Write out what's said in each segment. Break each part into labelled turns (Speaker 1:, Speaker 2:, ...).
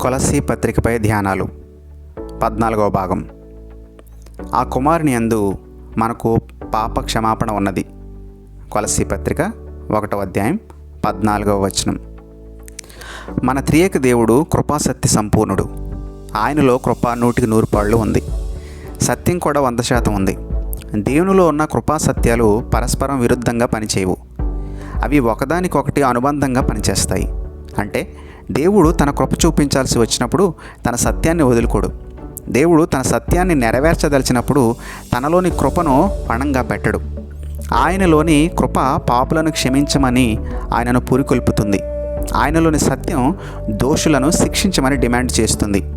Speaker 1: కొలసి పత్రికపై ధ్యానాలు. పద్నాలుగవ భాగం. ఆ కుమారుని యందు మనకు పాప క్షమాపణ ఉన్నది. కొలసి పత్రిక ఒకటవ అధ్యాయం పద్నాలుగవ వచనం. మన త్రియేక దేవుడు కృపాసత్య సంపూర్ణుడు. ఆయనలో కృప నూటికి నూరు పాళ్ళు ఉంది. సత్యం కూడా వంద శాతం ఉంది. దేవునిలో ఉన్న కృపా సత్యాలు పరస్పరం విరుద్ధంగా పనిచేయవు. అవి ఒకదానికొకటి అనుబంధంగా పనిచేస్తాయి. అంటే దేవుడు తన కృప చూపించాల్సి వచ్చినప్పుడు తన సత్యాన్ని వదులుకోడు. దేవుడు తన సత్యాన్ని నెరవేర్చదలిచినప్పుడు తనలోని కృపను పణంగా పెట్టడు. ఆయనలోని కృప పాపులను క్షమించమని ఆయనను పురికొల్పుతుంది. ఆయనలోని సత్యం దోషులను శిక్షించమని డిమాండ్ చేస్తుంది.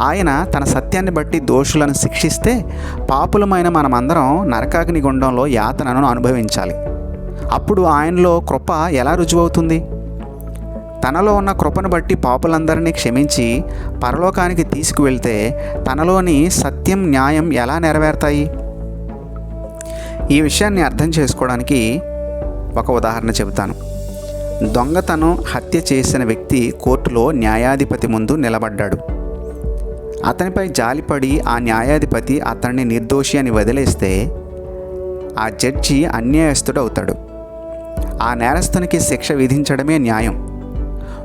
Speaker 1: ఆయన తన సత్యాన్ని బట్టి దోషులను శిక్షిస్తే పాపులమైన మనమందరం నరకాగ్ని గుండంలో యాతనను అనుభవించాలి. అప్పుడు ఆయనలో కృప ఎలా రుజువవుతుంది? తనలో ఉన్న కృపను బట్టి పాపులందరినీ క్షమించి పరలోకానికి తీసుకువెళ్తే తనలోని సత్యం న్యాయం ఎలా నెరవేరుతాయి? ఈ విషయాన్ని అర్థం చేసుకోవడానికి ఒక ఉదాహరణ చెబుతాను. దొంగతనం హత్య చేసిన వ్యక్తి కోర్టులో న్యాయాధిపతి ముందు నిలబడ్డాడు. అతనిపై జాలిపడి ఆ న్యాయాధిపతి అతన్ని నిర్దోషి అని వదిలేస్తే ఆ జడ్జి అన్యాయస్తుడు అవుతాడు ఆ నేరస్తునికి శిక్ష విధించడమే న్యాయం.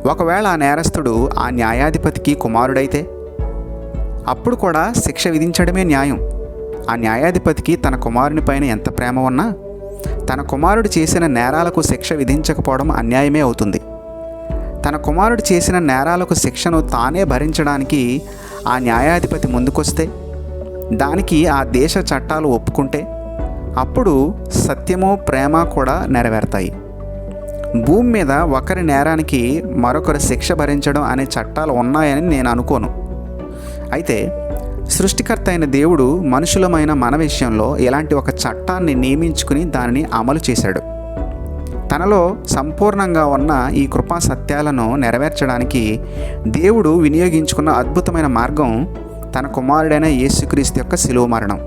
Speaker 1: ఒకవేళ ఆ నేరస్తుడు ఆ న్యాయాధిపతికి కుమారుడైతే? అప్పుడు కూడా శిక్ష విధించడమే న్యాయం. ఆ న్యాయాధిపతికి తన కుమారుని పైన ఎంత ప్రేమ ఉన్నా తన కుమారుడు చేసిన నేరాలకు శిక్ష విధించకపోవడం అన్యాయమే అవుతుంది. తన కుమారుడు చేసిన నేరాలకు శిక్షను తానే భరించడానికి ఆ న్యాయాధిపతి ముందుకొస్తే దానికి ఆ దేశ చట్టాలు ఒప్పుకుంటే అప్పుడు సత్యము ప్రేమ కూడా నెరవేరుతాయి. భూమి మీద ఒకరి నేరానికి మరొకరు శిక్ష భరించడం అనే చట్టాలు ఉన్నాయని నేను అనుకోను. అయితే సృష్టికర్త అయిన దేవుడు మనుషులమైన మన విషయంలో ఇలాంటి ఒక చట్టాన్ని నియమించుకుని దానిని అమలు చేశాడు. తనలో సంపూర్ణంగా ఉన్న ఈ కృపా సత్యాలను నెరవేర్చడానికి దేవుడు వినియోగించుకున్న అద్భుతమైన మార్గం తన కుమారుడైన యేసుక్రీస్తు యొక్క శిలువ మరణం.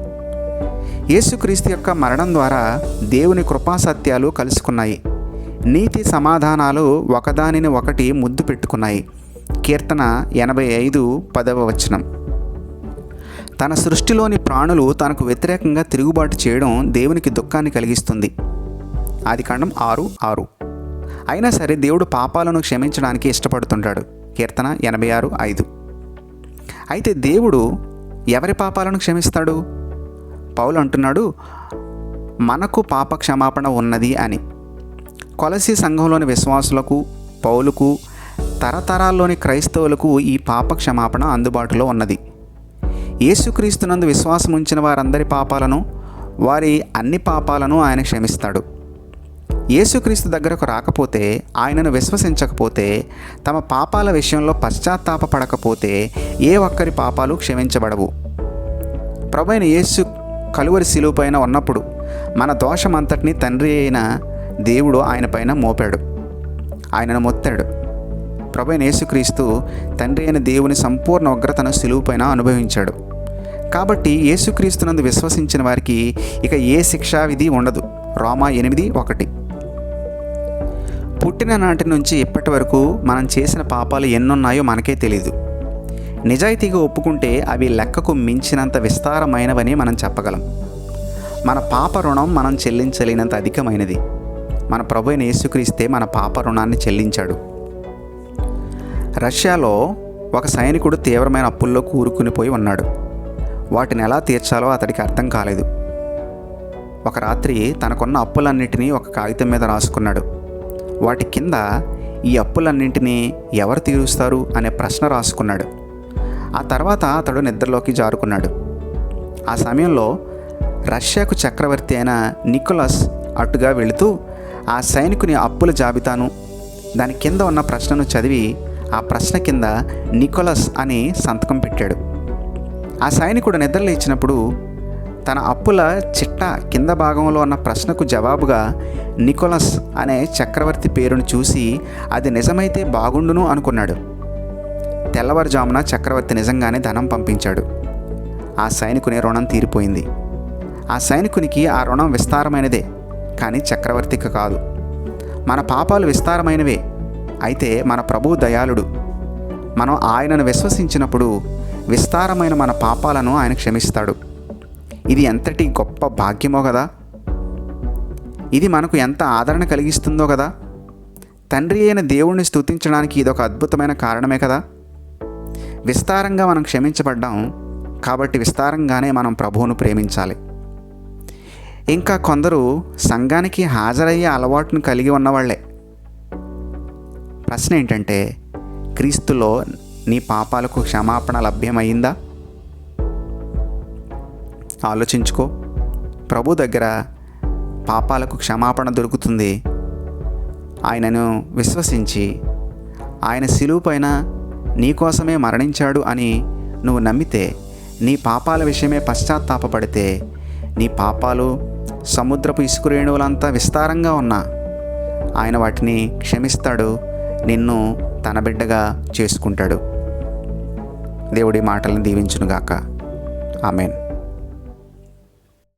Speaker 1: యేసుక్రీస్తు యొక్క మరణం ద్వారా దేవుని కృపా సత్యాలు కలుసుకున్నాయి. నీతి సమాధానాలు ఒకదానిని ఒకటి ముద్దు పెట్టుకున్నాయి. కీర్తన ఎనభై ఐదు పదవ వచనం. తన సృష్టిలోని ప్రాణులు తనకు వ్యతిరేకంగా తిరుగుబాటు చేయడం దేవునికి దుఃఖాన్ని కలిగిస్తుంది. ఆది కాండం ఆరు ఆరు. అయినా సరే దేవుడు పాపాలను క్షమించడానికి ఇష్టపడుతుంటాడు. కీర్తన ఎనభై ఆరు ఐదు. అయితే దేవుడు ఎవరి పాపాలను క్షమిస్తాడు? పౌలు అంటున్నాడు మనకు పాప క్షమాపణ ఉన్నది అని. కొలసి సంఘంలోని విశ్వాసులకు పౌలుకు తరతరాల్లోని క్రైస్తవులకు ఈ పాప క్షమాపణ అందుబాటులో ఉన్నది. యేసుక్రీస్తునందు విశ్వాసం ఉంచిన వారందరి పాపాలను వారి అన్ని పాపాలను ఆయన క్షమిస్తాడు. యేసుక్రీస్తు దగ్గరకు రాకపోతే ఆయనను విశ్వసించకపోతే తమ పాపాల విషయంలో పశ్చాత్తాపపడకపోతే ఏ ఒక్కరి పాపాలు క్షమించబడవు. ప్రభైన యేసు కలువరి శిలువ పైన ఉన్నప్పుడు మన దోషమంతటిని తండ్రి అయిన దేవుడు ఆయన పైన మోపాడు. ఆయనను మొత్తాడు. ప్రభు యేసుక్రీస్తు తండ్రి అయిన దేవుని సంపూర్ణ ఉగ్రతను శిలువ పైన అనుభవించాడు. కాబట్టి యేసుక్రీస్తునందు విశ్వసించిన వారికి ఇక ఏ శిక్షా విధి ఉండదు. రోమా ఎనిమిది ఒకటి. పుట్టిన నాటి నుంచి ఇప్పటి వరకు మనం చేసిన పాపాలు ఎన్నున్నాయో మనకే తెలియదు నిజాయితీగా ఒప్పుకుంటే అవి లెక్కకు మించినంత విస్తారమైనవని మనం చెప్పగలం. మన పాప రుణం మనం చెల్లించలేనంత అధికమైనది. మన ప్రభు అయిన యేసుక్రీస్తే మన పాప రుణాన్ని చెల్లించాడు. రష్యాలో ఒక సైనికుడు తీవ్రమైన అప్పుల్లో కూరుకునిపోయి ఉన్నాడు. వాటిని ఎలా తీర్చాలో అతడికి అర్థం కాలేదు. ఒక రాత్రి తనకున్న అప్పులన్నిటినీ ఒక కాగితం మీద రాసుకున్నాడు. వాటి కింద ఈ అప్పులన్నింటినీ ఎవరు తీరుస్తారు అనే ప్రశ్న రాసుకున్నాడు. ఆ తర్వాత అతడు నిద్రలోకి జారుకున్నాడు. ఆ సమయంలో రష్యాకు చక్రవర్తి అయిన నికోలస్ అటుగా వెళుతూ ఆ సైనికుని అప్పుల జాబితాను దాని కింద ఉన్న ప్రశ్నను చదివి ఆ ప్రశ్న కింద నికోలస్ అని సంతకం పెట్టాడు. ఆ సైనికుడు నిద్రలేచినప్పుడు తన అప్పుల చిట్ట కింద భాగంలో ఉన్న ప్రశ్నకు జవాబుగా నికోలస్ అనే చక్రవర్తి పేరును చూసి అది నిజమైతే బాగుండును అనుకున్నాడు. తెల్లవారుజామున చక్రవర్తి నిజంగానే ధనం పంపించాడు. ఆ సైనికుని రుణం తీరిపోయింది. ఆ సైనికునికి ఆ రుణం విస్తారమైనదే. కానీ చక్రవర్తికి కాదు. మన పాపాలు విస్తారమైనవే. అయితే మన ప్రభు దయాళుడు. మనం ఆయనను విశ్వసించినప్పుడు విస్తారమైన మన పాపాలను ఆయన క్షమిస్తాడు. ఇది ఎంతటి గొప్ప భాగ్యమో కదా ఇది మనకు ఎంత ఆదరణ కలిగిస్తుందో కదా తండ్రి అయిన దేవుణ్ణి స్తుతించడానికి ఇదొక అద్భుతమైన కారణమే కదా! విస్తారంగా మనం క్షమించబడ్డాం కాబట్టి విస్తారంగానే మనం ప్రభువును ప్రేమించాలి. ఇంకా కొందరు సంఘానికి హాజరయ్యే అలవాటును కలిగి ఉన్నవాళ్ళే. ప్రశ్న ఏంటంటే క్రీస్తులో నీ పాపాలకు క్షమాపణ లభ్యమైందా ఆలోచించుకో. ప్రభు దగ్గర పాపాలకు క్షమాపణ దొరుకుతుంది. ఆయనను విశ్వసించి ఆయన శిలువు పైన నీకోసమే మరణించాడు అని నువ్వు నమ్మితే నీ పాపాల విషయమే పశ్చాత్తాపపడితే నీ పాపాలు సముద్రపు ఇసుకు రేణువులంతా విస్తారంగా ఉన్నా. ఆయన వాటిని క్షమిస్తాడు నిన్ను తన బిడ్డగా చేసుకుంటాడు. దేవుడి మాటలను దీవించునుగాక. ఆమెన్.